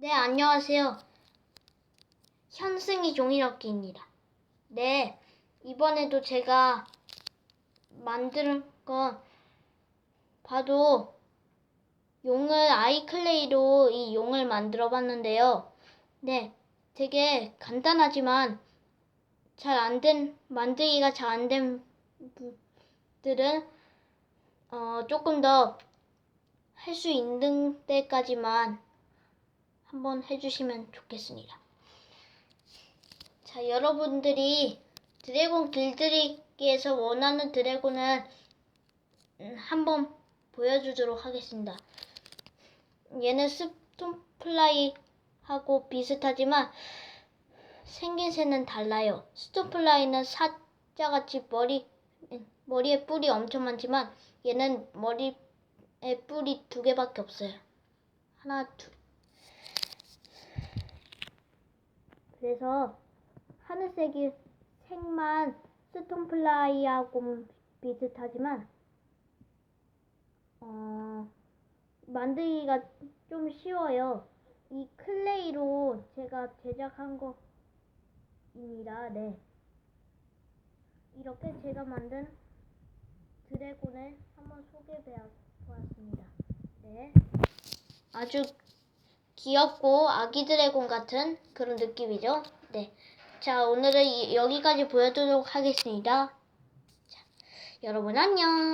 네, 안녕하세요. 현승이 종이접기입니다. 네, 이번에도 제가 만든 건 봐도 용을 아이클레이로 이 용을 만들어 봤는데요. 네, 되게 간단하지만 잘 안 된, 만들기가 잘 안 된 분들은 어, 조금 더 할 수 있는 때까지만 한번 해주시면 좋겠습니다. 자, 여러분들이 드래곤 길들이기에서 원하는 드래곤은 음, 한번 보여주도록 하겠습니다. 얘는 스톤플라이하고 비슷하지만 생긴 새는 달라요. 스톤플라이는 사자같이 머리 머리에 뿔이 엄청 많지만 얘는 머리에 뿔이 두 개밖에 없어요. 하나, 둘. 그래서 하늘색이 색만 스톤플라이하고 비슷하지만 어, 만들기가 좀 쉬워요. 이 클레이로 제가 제작한 거입니다. 네. 이렇게 제가 만든 드래곤을 한번 소개해 보았습니다. 네. 아주 귀엽고 아기 드래곤 같은 그런 느낌이죠. 네. 자, 오늘은 이- 여기까지 보여드리도록 하겠습니다. 자, 여러분 안녕.